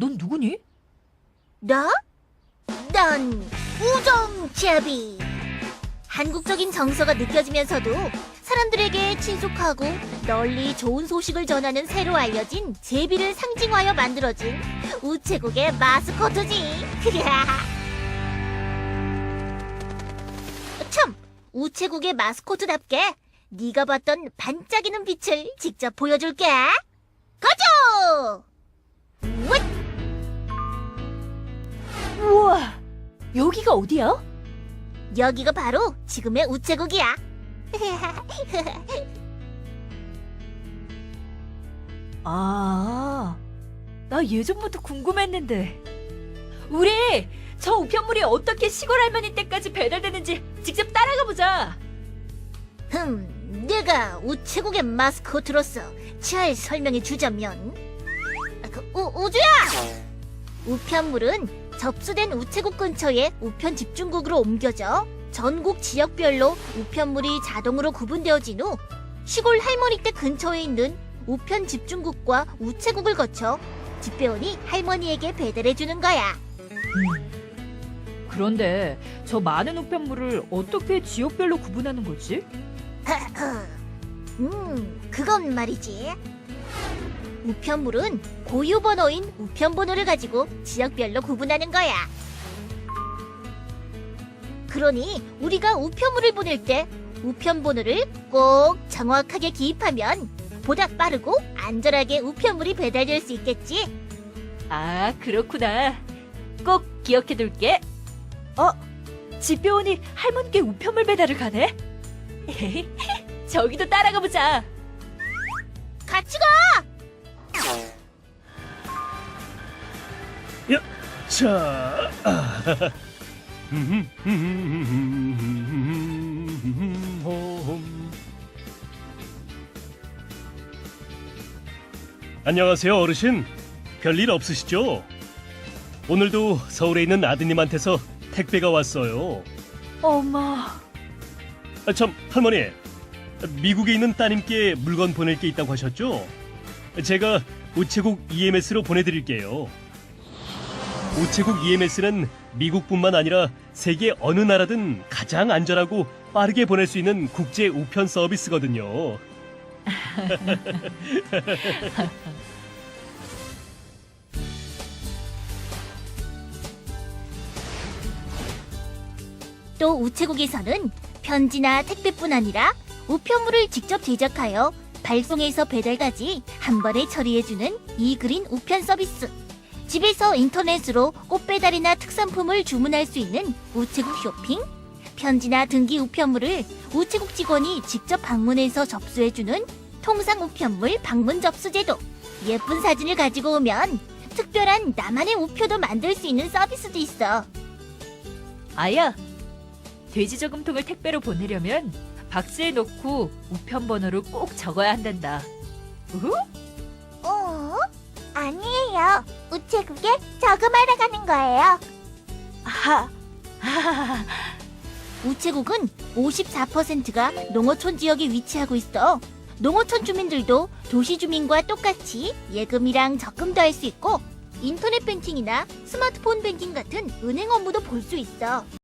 넌 누구니? 나? 난 우정제비. 한국적인 정서가 느껴지면서도 사람들에게 친숙하고 널리 좋은 소식을 전하는 새로 알려진 제비를 상징하여 만들어진 우체국의 마스코트지. 참, 우체국의 마스코트답게 네가 봤던 반짝이는 빛을 직접 보여줄게. 가자! 여기가 어디야? 여기가 바로 지금의 우체국이야. 아, 나 예전부터 궁금했는데. 우리 저 우편물이 어떻게 시골 할머니 댁까지 배달되는지 직접 따라가 보자. 흠, 내가 우체국의 마스코트로서 잘 설명해 주자면, 아, 그, 우, 우주야! 우편물은 접수된 우체국 근처에 우편 집중국으로 옮겨져 전국 지역별로 우편물이 자동으로 구분되어진 후 시골 할머니 댁 근처에 있는 우편 집중국과 우체국을 거쳐 집배원이 할머니에게 배달해 주는 거야. 그런데 저 많은 우편물을 어떻게 지역별로 구분하는 거지? 음, 그건 말이지. 우편물은 고유 번호인 우편 번호를 가지고 지역별로 구분하는 거야. 그러니 우리가 우편물을 보낼 때 우편 번호를 꼭 정확하게 기입하면 보다 빠르고 안전하게 우편물이 배달될 수 있겠지. 아, 그렇구나. 꼭 기억해 둘게. 어, 집배원이 할머니께 우편물 배달을 가네? 저기도 따라가 보자. 같이 가! 자, 아. 안녕하세요, 어르신. 별일 없으시죠? 오늘도 서울에 있는 아드님한테서 택배가 왔어요. 엄마. 아, 참, 할머니. 미국에 있는 따님께 물건 보낼 게 있다고 하셨죠? 제가 우체국 EMS로 보내드릴게요. 우체국 EMS는 미국뿐만 아니라 세계 어느 나라든 가장 안전하고 빠르게 보낼 수 있는 국제 우편 서비스거든요. 또 우체국에서는 편지나 택배뿐 아니라 우편물을 직접 제작하여 발송해서 배달까지 한 번에 처리해주는 이그린 우편 서비스. 집에서 인터넷으로 꽃 배달이나 특산품을 주문할 수 있는 우체국 쇼핑, 편지나 등기 우편물을 우체국 직원이 직접 방문해서 접수해주는 통상 우편물 방문 접수 제도. 예쁜 사진을 가지고 오면 특별한 나만의 우표도 만들 수 있는 서비스도 있어. 아야, 돼지 저금통을 택배로 보내려면 박스에 넣고 우편 번호를 꼭 적어야 한단다. 우후? 우체국에 저금하러 가는 거예요. 하. 우체국은 54%가 농어촌 지역에 위치하고 있어. 농어촌 주민들도 도시 주민과 똑같이 예금이랑 적금도 할 수 있고 인터넷 뱅킹이나 스마트폰 뱅킹 같은 은행 업무도 볼 수 있어.